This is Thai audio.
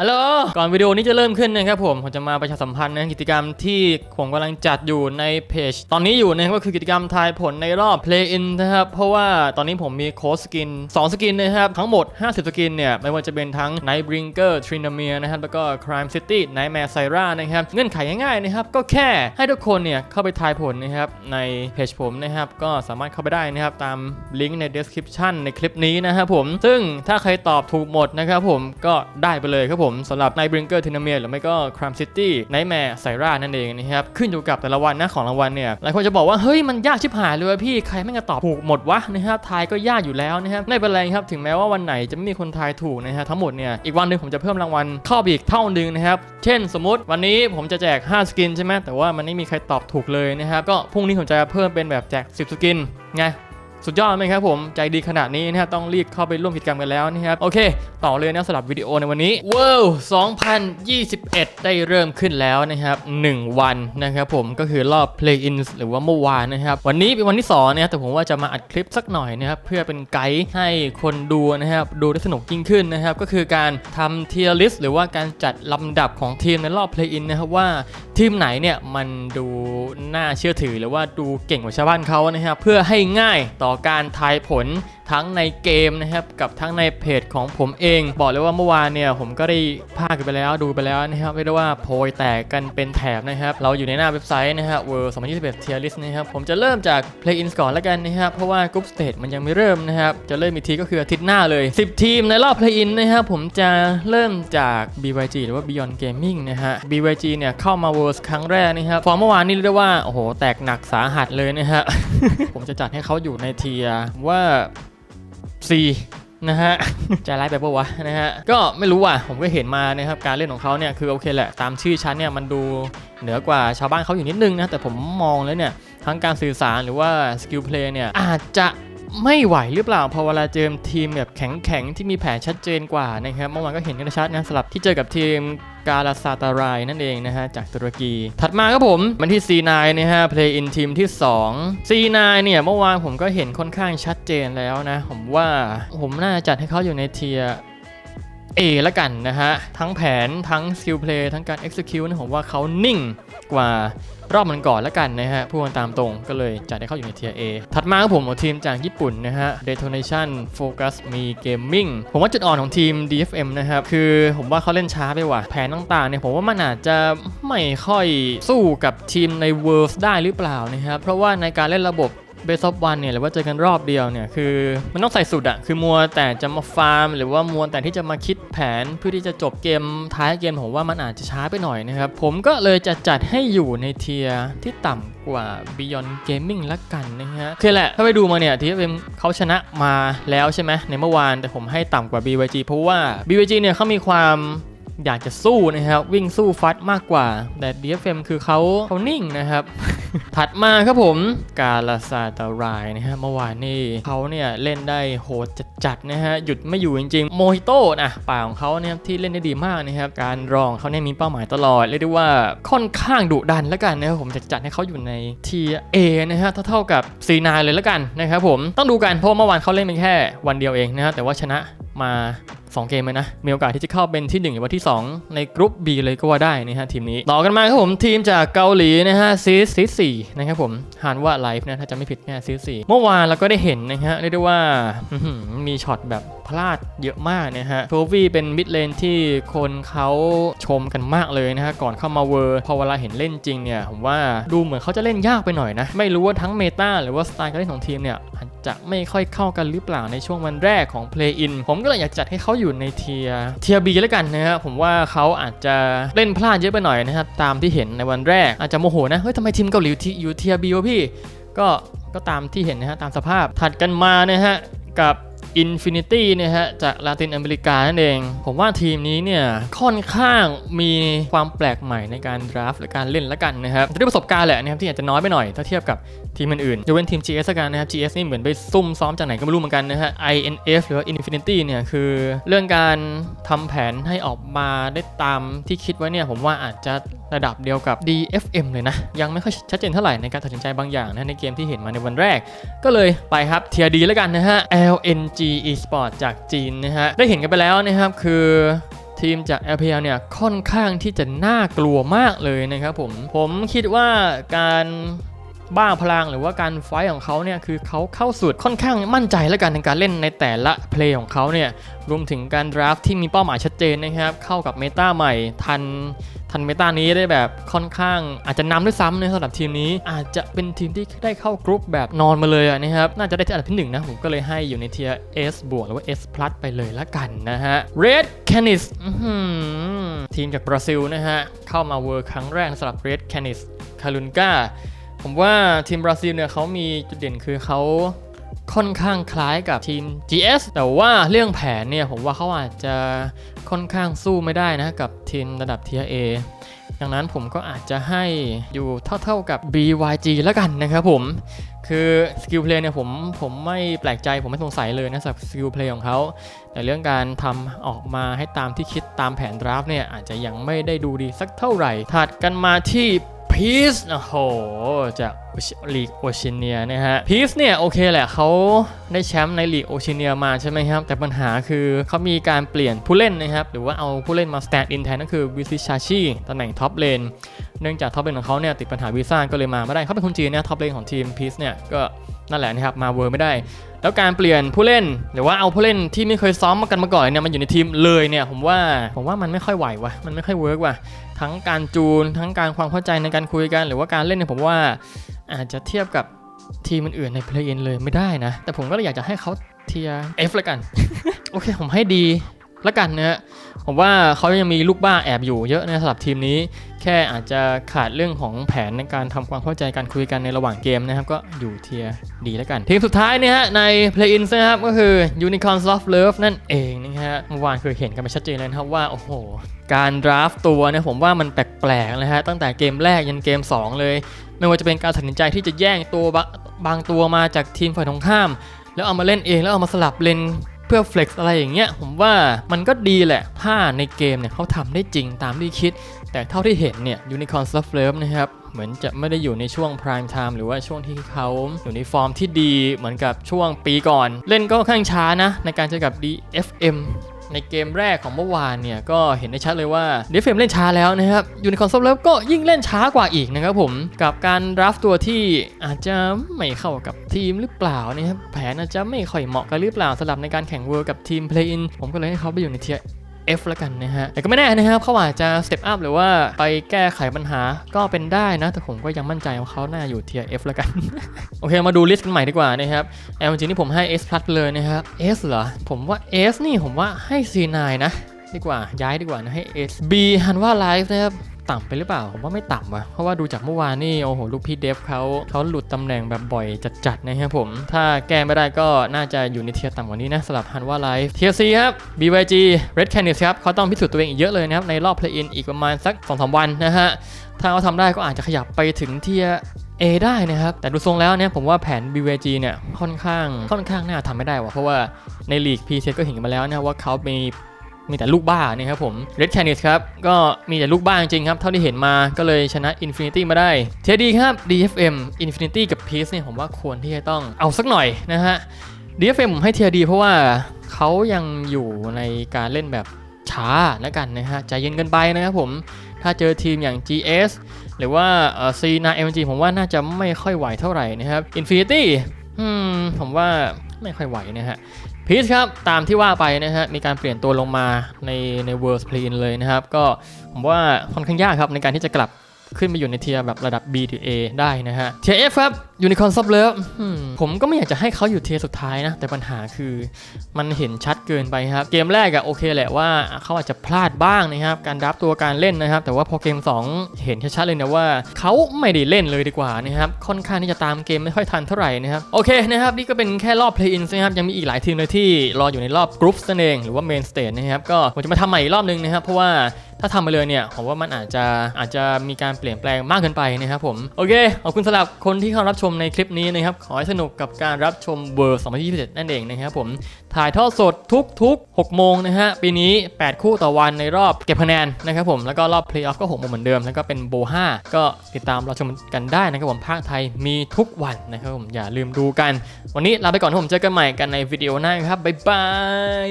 ฮัลโหล ก่อนวิดีโอนี้จะเริ่มขึ้นนะครับผม ผมจะมาประชาสัมพันธ์นะกิจกรรมที่ผมกำลังจัดอยู่ในเพจ ตอนนี้อยู่นะครับก็คือกิจกรรมทายผลในรอบ Play In นะครับ เพราะว่าตอนนี้ผมมีโค้ดสกิน 2 สกินนะครับ ทั้งหมด 50 สกินเนี่ย ไม่ว่าจะเป็นทั้ง Nightbringer t r i n a m i r นะครับ แล้วก็ Crime City Nightmare Syra นะครับ เงื่อนไขง่ายๆนะครับ ก็แค่ให้ทุกคนเนี่ยเข้าไปทายผลนะครับในเพจผมนะครับ ก็สามารถเข้าไปได้นะครับตามลิงก์ใน description ในคลิปนี้นะครับผม ซึ่งถ้าใครตอบถูกหมดนะครับผมก็ได้ไปเลยครับผมสำหรับ Nightbringer t r i n a m i r หรือไม่ก็ Crime City Nightmare Syra นั่นเองนะครับขึ้นอยู่กับแต่ละวันนะของรางวัลเนี่ยหลายคนจะบอกว่าเฮ้ยมันยากชิบหายเลยพี่ใครไม่งจะตอบถูกหมดวะนะครับทายก็ยากอยู่แล้วนะครับไม่เป็นไรครับถึงแม้ว่าวันไหนจะไม่มีคนทายถูกนะฮะทั้งหมดเนี่ยอีกวันหนึ่งผมจะเพิ่มรางวัลเข้าอีกเท่านึงนะครับเช่นสมมติวันนี้ผมจะแจก 5 สกินใช่ไหมแต่ว่ามันไม่มีใครตอบถูกเลยนะครับก็พรุ่งนี้ผมจะเพิ่มเป็นแบบแจก 10 สกินไง สุดยอดไหมครับผมใจดีขนาดนี้นะฮะต้องรีบเข้าไปร่วมกิจกรรมกันแล้วนะครับโอเค ต่อเลยนะสำหรับวิดีโอในวันนี้ World 2021 ได้เริ่มขึ้นแล้วนะครับ1วันนะครับผมก็คือรอบ Play In หรือว่าเมื่อวานนะครับวันนี้เป็นวันที่2นะครับแต่ผมว่าจะมาอัดคลิปสักหน่อยนะครับเพื่อเป็นไกด์ให้คนดูนะครับดูได้สนุกยิ่งขึ้นนะครับก็คือการทำ tier list หรือว่าการจัดลำดับของทีมในรอบ Play In นะครับว่าทีมไหนเนี่ยมันดูน่าเชื่อถือหรือว่าดูเก่งกว่าชาวบ้านเขานะครับเพื่อให้ง่ายต่อการทายผลทั้งในเกมนะครับกับทั้งในเพจของผมเอง บอกเลยว่าเมื่อวานเนี่ยผมก็ได้พากันไปแล้วดูไปแล้วนะครับเรียกได้ว่าโพยแตกกันเป็นแถบนะครับ เราอยู่ในหน้าเว็บไซต์นะฮะ World 2021 Tier List นะครับผมจะเริ่มจาก Play In ก่อนแล้วกันนะครับเพราะว่า Group Stage มันยังไม่เริ่มนะครับจะเริ่มอีกทีก็คืออาทิตย์หน้าเลย 10 ทีมในรอบ Play In นะครับผมจะเริ่มจาก BYG หรือว่า Beyond Gaming นะฮะ BYG เนี่ยเข้ามา World ครั้งแรกนะครับฟอร์มเมื่อวานนี่เรียกได้ว่าโอ้โหแตกหนักสาหัสเลยนะฮะผมจะจัดให้เขาอยู่ในเทียว่า 4 นะฮะ ใจร้ายไปปะวะนะฮะ ก็ไม่รู้ว่ะ ผมก็เห็นมานะครับ การเล่นของเขาเนี่ย คือโอเคแหละ ตามชื่อชั้นเนี่ย มันดูเหนือกว่าชาวบ้านเขาอยู่นิดนึงนะ แต่ผมมองแล้วเนี่ย ทั้งการสื่อสารหรือว่าสกิลเพลย์เนี่ย อาจจะ ไม่ไหวหรือเปล่าพอเวลาเจอทีมแบบแข็งๆ ที่มีแผนชัดเจนกว่านะครับเมื่อวานก็เห็นกันชัดนะสลับที่เจอกับทีมกาลาซาตารายนั่นเองนะฮะ จากตุรกี ถัดมาครับผมมันที่ C9 นะฮะ Play in ทีมที่ 2 C9 เนี่ย เมื่อวานผมก็เห็นค่อนข้างชัดเจนแล้วนะ ผมว่าผมน่าจะจัดให้เขาอยู่ในเทีย A ละกันนะฮะ ทั้งแผนทั้งสกิลเพลย์ทั้งการ execute นะผมว่าเขานิ่งกว่ารอบมันก่อนละกันนะฮะพูดกันตามตรงก็เลยจัดให้เข้าอยู่ในเทียร์ A ถัดมาครับผมเอาทีมจากญี่ปุ่นนะฮะ Detonation Focus มี Gaming ผมว่าจุดอ่อนของทีม DFM นะครับ คือผมว่าเขาเล่นช้าไปว่ะแผนต่างๆเนี่ยผมว่ามันอาจจะไม่ค่อยสู้กับทีมใน Worlds ได้หรือเปล่านะครับ เพราะว่าในการเล่นระบบ เบสอ f วันเนี่ยหรือว่าเจอกันรอบเดียวเนี่ยคือมันต้องใส่สุดอะคือมัวแต่จะมาฟาร์ม หรือว่ามัวแต่ที่จะมาคิดแผนเพื่อที่จะจบเกมท้ายเกมผมว่ามันอาจจะช้าไปหน่อยนะครับ ผมก็เลยจะจัดให้อยู่ในเทียร์ที่ต่ำกว่า Beyond Gaming ละกันนะฮะคือแหละ ถ้าไปดูมาเนี่ยทีเอ็มเขาชนะมาแล้วใช่ไหมในเมื่อวานแต่ผมให้ต่ำกว่า BYG เพราะว่า BYG เนี่ยเขามีความอยากจะสู้นะครับวิ่งสู้ฟัดมากกว่าแต่ DFM คือเขาเขานิ่งนะครับ ถัดมาครับผมกาลาซาตารายนะฮะเมื่อวานนี่เขาเนี่ยเล่นได้โหดจัดๆนะฮะหยุดไม่อยู่จริงๆโมฮิโต้นะป่าของเขาเนี่ยที่เล่นได้ดีมากนะครับการรองเขาเนี่ยมีเป้าหมายตลอดเรียกได้ว่าค่อนข้างดุดันแล้วกันนะครับผมจะจัดให้เขาอยู่ในทีเอนะฮะเท่าๆกับซีนาเลยแล้วกันนะครับผมต้องดูกันเพราะเมื่อวานเขาเล่นไปแค่วันเดียวเองนะฮะแต่ว่าชนะมา 2 เกมเลยนะ มีโอกาสที่จะเข้าเป็นที่ 1 หรือว่าที่ 2 ในกรุ๊ป B เลยก็ว่าได้นะฮะทีมนี้ ต่อกันมาครับผมทีมจากเกาหลีนะฮะซีซีสนะครับผมฮานว่าไลฟ์นะถ้าจะไม่ผิดแค่ซีสี่เมื่อวานเราก็ได้เห็นนะฮะเรียกได้ว่ามีช็อตแบบพลาดเยอะมากนะฮะโทวีเป็นมิดเลนที่คนเขาชมกันมากเลยนะฮะก่อนเข้ามาเวอร์พอเวลาเห็นเล่นจริงเนี่ยผมว่าดูเหมือนเขาจะเล่นยากไปหน่อยนะ ไม่รู้ว่าทั้งเมตาหรือว่าสไตล์การเล่นของทีมเนี่ยอาจ จะไม่ค่อยเข้ากันหรือเปล่าในช่วงวันแรกของ Play In ผมก็เลยอยากจัดให้เขาอยู่ในเทียเทียบีแล้วกันนะฮะผมว่าเขาอาจจะเล่นพลาดเยอะไปหน่อยนะครับตามที่เห็นในวันแรกอาจจะโมโหนะเฮ้ยทำไมทีมเกาหลีอยู่เทียบีวะพี่ ก็ก็ตามที่เห็นนะฮะตามสภาพถัดกันมานะฮะกับ Infinity เนี่ยฮะจากลาตินอเมริกานั่นเอง ผมว่าทีมนี้เนี่ยค่อนข้างมีความแปลกใหม่ในการดราฟต์หรือการเล่นละกันนะครับด้วยประสบการณ์แหละนะครับที่อาจจะน้อยไปหน่อย ถ้าเทียบกับ ทีมอื่นๆยกเว้นทีม GS ละกันนะครับ GS นี่เหมือนไปซุ่มซ้อมจากไหนก็ไม่รู้เหมือนกันนะฮะ INF หรือว่า Infinity เนี่ยคือเรื่องการทำแผนให้ออกมาได้ตามที่คิดไว้เนี่ยผมว่าอาจจะระดับเดียวกับ DFM เลยนะ ยังไม่ค่อยชัดเจนเท่าไหร่ในการตัดสินใจบางอย่างนะในเกมที่เห็นมาในวันแรก ก็เลยไปครับเทียดีแล้วกันนะฮะ LNG Esport จากจีนนะฮะได้เห็นกันไปแล้วนะครับคือทีมจาก LPL เนี่ยค่อนข้างที่จะน่ากลัวมากเลยนะครับผม ผมคิดว่าการ บ้าพลังหรือว่าการไฟของเขาเนี่ยคือเขาเข้าสุดค่อนข้างมั่นใจและกันในการเล่นในแต่ละเพลย์ของเขาเนี่ยรวมถึงการดราฟที่มีเป้าหมายชัดเจนนะครับเข้ากับเมตาใหม่ทันทันเมตานี้ได้แบบค่อนข้างอาจจะนำด้วยซ้ำนะสำหรับทีมนี้ อาจจะเป็นทีมที่ได้เข้ากรุ๊ปแบบนอนมาเลยนะครับน่าจะได้ที่อันดับที่หนึ่งนะผมก็เลยให้อยู่ในเทียร์ S บวกหรือว่า S plus ไปเลยละกันนะฮะ Red Canis ทีมจากบราซิลนะฮะเข้ามาเวิร์ครั้งแรกสำหรับ Red Canis คารุนกา ผมว่าทีมบราซิลเนี่ยเขามีจุดเด่นคือเขาค่อนข้างคล้ายกับทีม GS แต่ว่าเรื่องแผนเนี่ยผมว่าเขาอาจจะค่อนข้างสู้ไม่ได้นะกับทีมระดับ Tier A ดังนั้นผมก็อาจจะให้อยู่เท่าๆกับ BYG แล้วกันนะครับผม คือสกิลเพลย์เนี่ยผมผมไม่แปลกใจผมไม่สงสัยเลยนะสำหรับสกิลเพลย์ของเขาแต่เรื่องการทำออกมาให้ตามที่คิดตามแผนดราฟเนี่ยอาจจะยังไม่ได้ดูดีสักเท่าไหร่ถัดกันมาที่ พีซโอ้โหจาก ลีกโอเชียเนียนะฮะพีซเนี่ยโอเคแหละเขาได้แชมป์ในลีกโอเชเนียมาใช่ไหมครับ แต่ปัญหาคือเขามีการเปลี่ยนผู้เล่นนะครับ หรือว่าเอาผู้เล่นมาสแตนด์อินแทนก็คือวิซิชาชีตำแหน่งท็อปเลนเนื่องจากท็อปเลนของเขาเนี่ยติดปัญหาวีซ่าก็เลยมาไม่ได้เขาเป็นคนจีนนะท็อปเลนของทีมพีซเนี่ยก็นั่นแหละนะครับมาเวอร์ไม่ได้ แล้วการเปลี่ยนผู้เล่น หรือว่าเอาผู้เล่นที่ไม่เคยซ้อมมากันมาก่อนเนี่ยมันอยู่ในทีมเลยเนี่ยผมว่าผมว่ามันไม่ค่อยไหววะมันไม่ค่อยเวิร์กว่ะทั้งการจูนทั้งการความเข้าใจในการคุยกัน หรือว่าการเล่นเนี่ยผมว่าอาจจะเทียบกับทีมอื่นๆในเพลย์อินเลยไม่ได้นะ แต่ผมก็เลยอยากจะให้เขาเทียร์ F ละกัน โอเค ผมให้ดีละกันนะฮะผมว่าเขายังมีลูกบ้าแอบอยู่เยอะนะสำหรับทีมนี้ แค่อาจจะขาดเรื่องของแผนในการทำความเข้าใจการคุยกันในระหว่างเกมนะครับ ก็อยู่เทียร์ดีแล้วกัน ทีมสุดท้ายเนี่ยฮะใน Play-in นะครับ ก็คือ Unicorn Soft Love นั่นเองนะฮะเมื่อวานเคยเห็นกันไปชัดเจนเลยนะครับว่า โอ้โห การดราฟตัวเนี่ยผมว่ามันแปลกๆนะฮะตั้งแต่เกมแรกยันเกม 2 เลย ไม่ว่าจะเป็นการตัดสินใจที่จะแย่งตัวบบางตัวมาจากทีมฝ่ายตรงข้าม แล้วเอามาเล่นเองแล้วเอามาสลับเลนเพื่อ flex อะไรอย่างเงี้ยผมว่ามันก็ดีแหละ ถ้าในเกมเนี่ยเขาทำได้จริงตามที่คิด แต่เท่าที่เห็นเนี่ย Unicorn Soft Love นะครับ เหมือนจะไม่ได้อยู่ในช่วง prime time หรือว่าช่วงที่เขาอยู่ในฟอร์มที่ดีเหมือนกับช่วงปีก่อน เล่นก็ค่อนข้างช้านะ ในการเจอกับ DFM ในเกมแรกของเมื่อวานเนี่ย ก็เห็นได้ชัดเลยว่าเดฟเฟมเล่นช้าแล้วนะครับ อยู่ในคอนโซลแล้วก็ยิ่งเล่นช้ากว่าอีกนะครับผมกับการรับตัวที่อาจจะไม่เข้ากับทีมหรือเปล่านะครับแผนอาจจะไม่ค่อยเหมาะกันหรือเปล่าสำหรับในการแข่งเวิร์กับทีมเพลย์อินผมก็เลยให้เขาไปอยู่ในเทีย F แล้วกันนะฮะแต่ก็ไม่แน่นะครับเขาอาจจะสเต็ปอัพหรือว่าไปแก้ไขปัญหาก็เป็นได้นะ แต่ผมก็ยังมั่นใจว่าเขาน่าอยู่เทีย F แล้วกัน โอเค มาดูลิสต์กันใหม่ดีกว่านะครับแอลจริงนี่ผมให้ S plus ไปเลยนะครับ S เหรอ ผมว่า S นี่ผมว่าให้ C9 นะ ดีกว่าย้ายดีกว่านะให้ S B ฮันว่า Live นะครับ ต่ำไปหรือเปล่า ผมว่าไม่ต่ำว่ะเพราะว่าดูจากเมื่อวานนี่โอ้โหลูกพี่เดฟเขาเขาหลุดตำแหน่งแบบบ่อยจัดๆนะครับผม ถ้าแก้ไม่ได้ก็น่าจะอยู่ในเทียร์ต่ำกว่านี้นะสำหรับฮันว่าไลฟ์เทียร์ซีครับ BYG Red Canis ครับเขาต้องพิสูจน์ตัวเองอีกเยอะเลยนะครับในรอบ Play-in อีกประมาณสัก2-3วันนะฮะถ้าเขาทำได้ก็อาจจะขยับไปถึงเทียร์ A ได้นะครับ แต่ดูทรงแล้วเนี่ยผมว่าแผน BYG เนี่ยค่อนข้างค่อนข้างน่าทำไม่ได้ว่ะเพราะว่าในลีก p ีเก็เห็นกันมาแล้วนะว่าเขามี มีแต่ลูกบ้านะครับผม Red Canis ครับ ก็มีแต่ลูกบ้าจริงๆครับ เท่าที่เห็นมาก็เลยชนะ Infinity มาได้ เทดีครับ DFM Infinity กับ Peace เนี่ยผมว่าควรที่จะต้องเอาสักหน่อยนะฮะ DFM ผมให้เทียดีเพราะว่าเขายังอยู่ในการเล่นแบบช้าแล้วกันนะฮะใจเย็นเกินไปนะครับผม ถ้าเจอทีมอย่าง GS หรือว่าเอ่อ C นา MG ผมว่าน่าจะไม่ค่อยไหวเท่าไหร่นะครับ Infinity อืมผมว่าไม่ค่อยไหวนะฮะ พีชครับตามที่ว่าไปนะฮะมีการเปลี่ยนตัวลงมาในในเวิร์สเพลนเลยนะครับ ก็ผมว่าค่อนข้างยากครับในการที่จะกลับขึ้นมาอยู่ในเทียร์แบบระดับ B ถึง A ได้นะฮะเทียร์ F ครับ Unicorn Soft Love อืมผมก็ไม่อยากจะให้เขาอยู่เทียสุดท้ายนะ แต่ปัญหาคือมันเห็นชัดเกินไปครับ เกมแรกอะโอเคแหละว่าเขาอาจจะพลาดบ้างนะครับ การรับตัวการเล่นนะครับ แต่ว่าพอเกม 2 เห็นชัดๆเลยนะว่าเขาไม่ได้เล่นเลยดีกว่านะครับ ค่อนข้างที่จะตามเกมไม่ค่อยทันเท่าไหร่นะครับ โอเคนะครับ นี่ก็เป็นแค่รอบ Play-in นนะครับ ยังมีอีกหลายทีมเลยที่รออยู่ในรอบ Group นั่นเองหรือว่า Main Stage นะครับก็ผมจะมาทำใหม่อีกรอบนึงนะครับเพราะว่าถ้าทำไปเลยเนี่ยผมว่ามันอาจจะอาจจะมีการเปลี่ยนแปลงมากเกินไปนะครับผมโอเคขอบคุณสำหรับคนที่เข้ารับชมในคลิปนี้นะครับ ขอให้สนุกกับการรับชมเวอร์2027 นั่นเองนะครับผม ถ่ายทอดสดทุกๆ 6 โมงนะฮะ ปีนี้ 8 คู่ต่อวันในรอบเก็บคะแนนนะครับผม แล้วก็รอบเพลย์ออฟก็ 6 โมงเหมือนเดิม แล้วก็เป็นโบ5ก็ติดตามเราชมกันได้นะครับผมภาคไทยมีทุกวันนะครับผมอย่าลืมดูกัน วันนี้ลาไปก่อนผมเจอกันใหม่กันในวิดีโอหน้าครับบ๊ายบาย